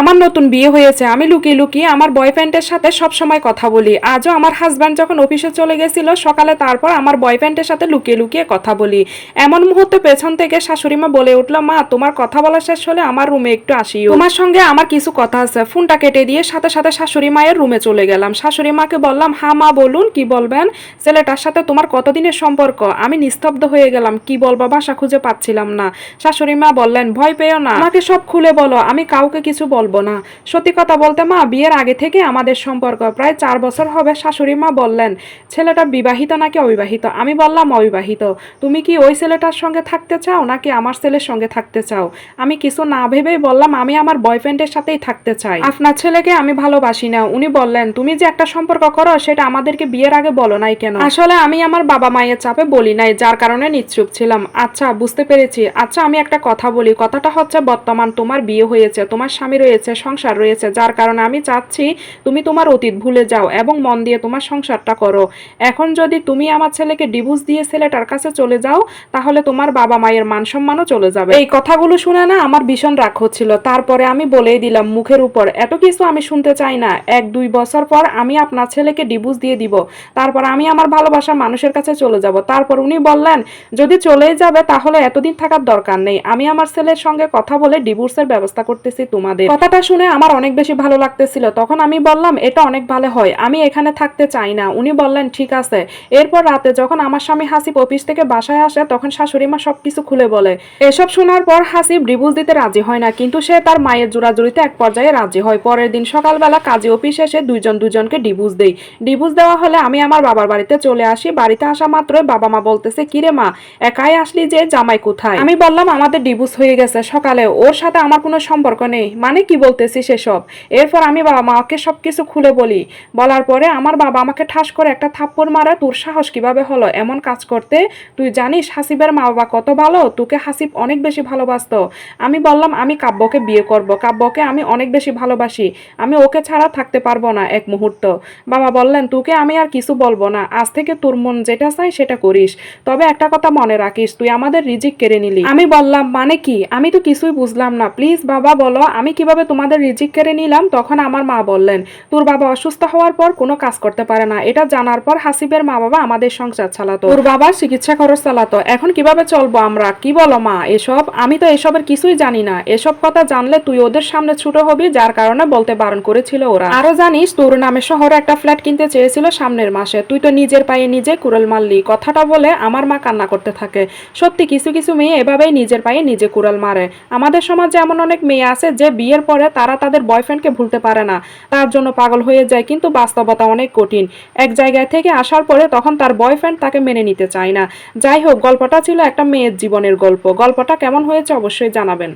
আমার নতুন বিয়ে হয়েছে, আমি লুকিয়ে লুকিয়ে আমার বয়ফ্রেন্ডের সাথে সব সময় কথা বলি। আজও আমার হাজব্যান্ড যখন অফিসে চলে গেছিল, সকালে তারপর আমার বয়ফ্রেন্ডের সাথে লুকিয়ে লুকিয়ে কথা বলি। এমন মুহূর্তে পেছন থেকে শাশুড়ি মা বলে উঠল, মা, তোমার কথা বলা শেষ হলে আমার রুমে একটু আসিও। তোমার সঙ্গে আমার কিছু কথা আছে। ফোনটা কেটে দিয়ে সাথে সাথে শাশুড়ি মায়ের রুমে চলে গেলাম। শাশুড়ি মাকে বললাম, হা, মা, বলুন, কি বলবেন? ছেলেটার সাথে তোমার কতদিনের সম্পর্ক? আমি নিস্তব্ধ হয়ে গেলাম, কি বলব ভাষা খুঁজে পাচ্ছিলাম না। শাশুড়ি মা বললেন, ভয় পেও না। আমাকে সব খুলে বলো, আমি কাউকে কিছু বলব না। সত্যি কথা বলতে মা, বিয়ের আগে থেকে আমাদের সম্পর্ক প্রায় চার বছর হবে, শাশুড়ি মা বললেন। ছেলেটা বিবাহিত নাকি অবিবাহিত? আমি বললাম অবিবাহিত। তুমি কি ওই ছেলেটার সঙ্গে থাকতে চাও, নাকি আমার ছেলের সঙ্গে থাকতে চাও? আমি কিছু না ভেবেই বললাম, আমি আমার বয়ফ্রেন্ডের সাথেই থাকতে চাই। আপনার ছেলেকে আমি ভালোবাসি না। উনি বললেন, তুমি যে একটা সম্পর্ক করো, সেটা আমাদেরকে বিয়ের আগে বলো নাই কেন? আসলে আমি আমার বাবা মায়ের চাপে বলি নাই, যার কারণে নিশ্চুপ ছিলাম। আচ্ছা বুঝতে পেরেছি। আচ্ছা আমি একটা কথা বলি। কথাটা হচ্ছে, বর্তমান তোমার বিয়ে হয়েছে, তোমার স্বামী রয়েছে। সংসার রয়েছে, যার কারণে আমি চাচ্ছি তুমি তোমার অতীত ভুলে যাও এবং মন দিয়ে তোমার সংসারটা করো। এখন যদি তুমি আমার ছেলেকে ডিভোর্স দিয়ে ছেলেটার কাছে চলে যাও, তাহলে তোমার বাবা মায়ের মান সম্মানও চলে যাবে। এই কথাগুলো শুনে না আমার ভীষণ রাগ হচ্ছিল। তারপরে আমি বলেই দিলাম, মুখের উপর, এত কিছু আমি শুনতে চাই না। এক, দুই বছর পর আমি আপনার ছেলেকে ডিভোর্স দিয়ে দিব। তারপর আমি আমার ভালোবাসা মানুষের কাছে চলে যাব। তারপর উনি বললেন, যদি চলেই যাবে, তাহলে এতদিন থাকার দরকার নেই। আমি আমার ছেলের সঙ্গে কথা বলে ডিভোর্সের ব্যবস্থা করতেছি তোমাদের। কথাটা শুনে আমার অনেক বেশি ভালো লাগতেছিল। তখন আমি বললাম, এটা অনেক ভালো হয়। আমি এখানে থাকতে চাই না। উনি বললেন, ঠিক আছে। এরপর রাতে যখন আমার স্বামী হাসিব অফিস থেকে বাসায় আসে, তখন শাশুড়ি মা সবকিছু খুলে বলে। এসব শোনার পর হাসিব ডিভোর্স দিতে রাজি হয় না, কিন্তু সে তার মায়ের জোড়াজুড়িতে এক পর্যায়ে রাজি হয়। পরের দিন সকালবেলা কাজী অফিস এসে দুইজন দুজনকে ডিভোর্স দেই। ডিভোর্স দেওয়া হলে আমি আমার বাবার বাড়িতে চলে আসি। বাড়িতে আসা মাত্রই বাবা মা বলতেছে কিরে মা, একাই আসলি যে, জামাই কোথায়? আমি বললাম, আমাদের ডিভোর্স হয়ে গেছে সকালে। ওর সাথে আমার কোনো সম্পর্ক নেই। মানে কি বলতেছি সেসব। এরপর আমি বাবা মাকে সবকিছু খুলে বলি। বলার পরে আমার বাবা আমাকে ঠাস করে একটা থাপ্পড় মারা, তোর সাহস কীভাবে হলো? এমন কাজ করতে? তুই জানিস হাসিবের মা বাবা কত ভালো? তোকে হাসিব অনেক বেশি ভালোবাসতো। আমি বললাম, আমি কাব্যকে বিয়ে করব। কাব্যকে আমি অনেক বেশি ভালোবাসি। আমি ওকে ছাড়া থাকতে পারব না এক মুহূর্ত। বাবা বললেন, তোকে আমি আর কিছু বলব না। আজ থেকে তোর মন যেটা চাই সেটা করিস। তবে একটা কথা মনে রাখিস, তুই আমাদের রিজিক কেড়ে নিলি। আমি বললাম মানে কি? আমি তো কিছুই বুঝলাম না। প্লিজ বাবা বলো, আমি কীভাবে তোমাদের রিজিক কেড়ে নিলাম, তখন আমার মা বললেন, তোর বাবা অসুস্থ হওয়ার পর কোনো কাজ করতে পারে না। এটা জানার পর হাসিবের মা বাবা আমাদের সংসার চালাতো। তোর বাবা চিকিৎসা খরচ চালাতো। এখন কীভাবে চলবো আমরা? কি বলো মা? এসব? আমি তো এসবের কিছুই জানি না। এসব কথা জানলে তুই ওদের সামনে ছোট হবি, যার কারণে বলতে বারণ করেছিল ওরা। আরও জানিস, তোর নামে শহরে একটা ফ্ল্যাট কিনতে চেয়েছিল সামনের মাসে। তুই তো নিজের পায়ে নিজে কুড়াল মারলি। কথাটা বলে আমার মা কান্না করতে থাকে। সত্যি কিছু কিছু মেয়ে এভাবেই নিজের পায়ে নিজে কুড়াল মারে। আমাদের সমাজে এমন অনেক মেয়ে আছে যে বিয়ের পরে তারা তাদের বয়ফ্রেন্ডকে ভুলতে পারে না। তার জন্য পাগল হয়ে যায় কিন্তু বাস্তবতা অনেক কঠিন। এক জায়গায় থেকে আসার পরে তখন তার বয়ফ্রেন্ড তাকে মেনে নিতে চায় না। যাই হোক, গল্পটা ছিল একটা মেয়ের জীবনের গল্প। গল্পটা কেমন হয়েছে অবশ্যই জানাবেন।